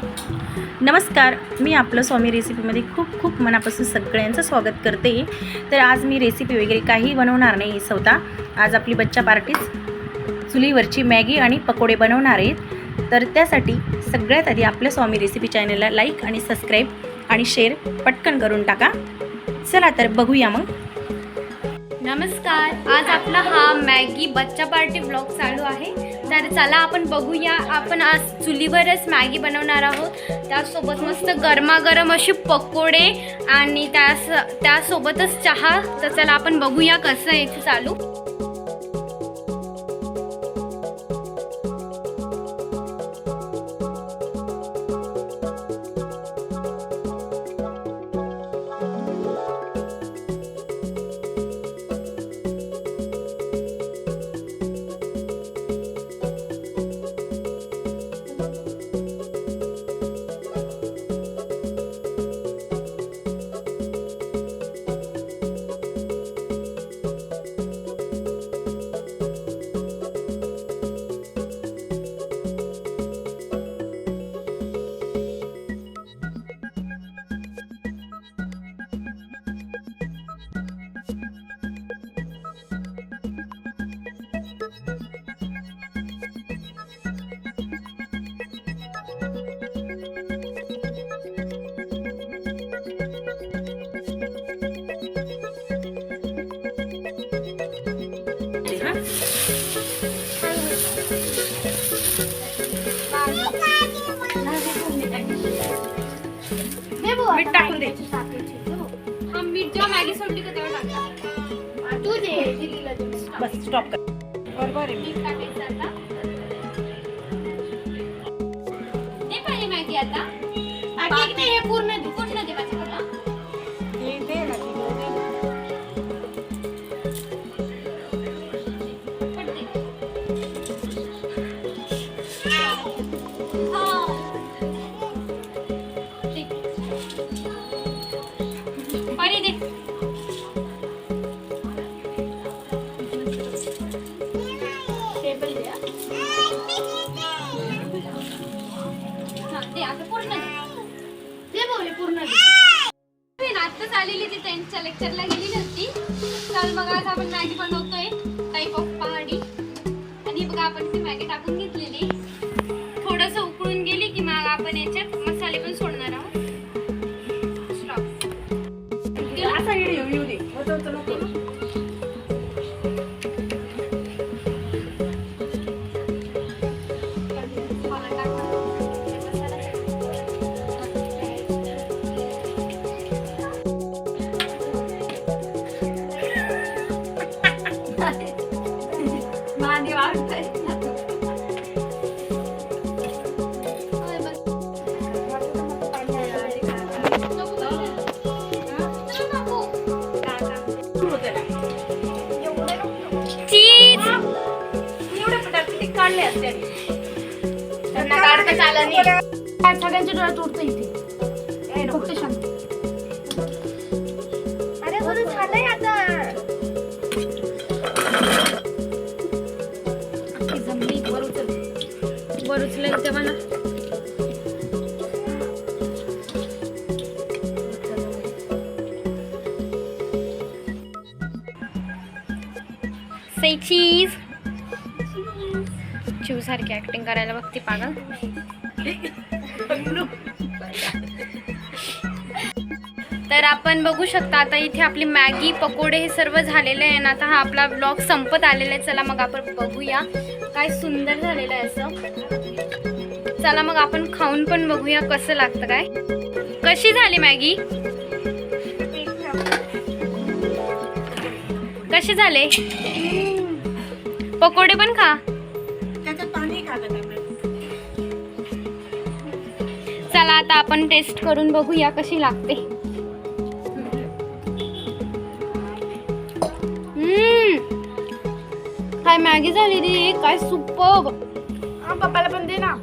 नमस्कार मी आपलं स्वामी रेसिपीमध्ये खूप खूप मनापासून सगळ्यांचं स्वागत करते. तर आज मी रेसिपी वगैरे काही बनवणार नाही स्वतः आज आपली बच्चा पार्टीच चुलीवरची मॅगी आणि पकोडे बनवणार आहेत. तर त्यासाठी सगळ्यात आधी आपल्या स्वामी रेसिपी चॅनलला लाईक आणि सबस्क्राईब आणि शेअर पटकन करून टाका. चला तर बघूया मग. नमस्कार आज आपला हा मॅगी बच्चा पार्टी ब्लॉग चालू आहे. तर चला आपण बघूया आपण आज चुलीवरच मॅगी बनवणार आहोत. त्यासोबत मस्त गरमागरम असे पकोडे आणि त्यास त्यासोबतच चहा. तर चला आपण बघूया कसं आहे चालू. मीठ टाकून दे. हा मीठ जेव्हा मॅगी सोडली का तेव्हा टाका. तू दे दिदीला. बस स्टॉप कर. बरोबर आहे. मीठ टाकायचं आता. दे पाहिजे मॅगी आता. बाकी नाही हे पूर्ण दे. पूर्ण दे माझ्याकडं पट आलेली ती त्यांच्या लेक्चरला गेली नसती तर मग आज आपण मॅगी बनवतोय टाईप ऑफ पहाडी आणि बघा आपण ती मॅगी टाकून घेतलेली. थोडस उकळून गेली की मग आपण याच्यात मसाले पण सोडणार आहोत. Stop. पदार्थ ते काढले असते त्यांना काढता चालत नाही. सगळ्यांच्या डोळ्यात उडतं इथे. फक्त शांत. अरे बरं झालंय वर उचलेल तेव्हा ना से चीज चिव सारखी ऍक्टिंग करायला बघते पागल तर आपण बघू शकता आता इथे आपली मॅगी पकोडे हे सर्व झालेले आहे ना आता हा आपला ब्लॉग संपत आलेला आहे. चला मग आपण बघूया. काय सुंदर झालेलं आहे असं. चला मग आपण खाऊन पण बघूया कसं लागतं काय. कशी झाली मॅगी? कसे झाले? पकोडे पण खा. चला आता आपण टेस्ट करून बघूया कशी लागते. मॅगी झाली रे काय सुपर. पप्पाला पण दे ना.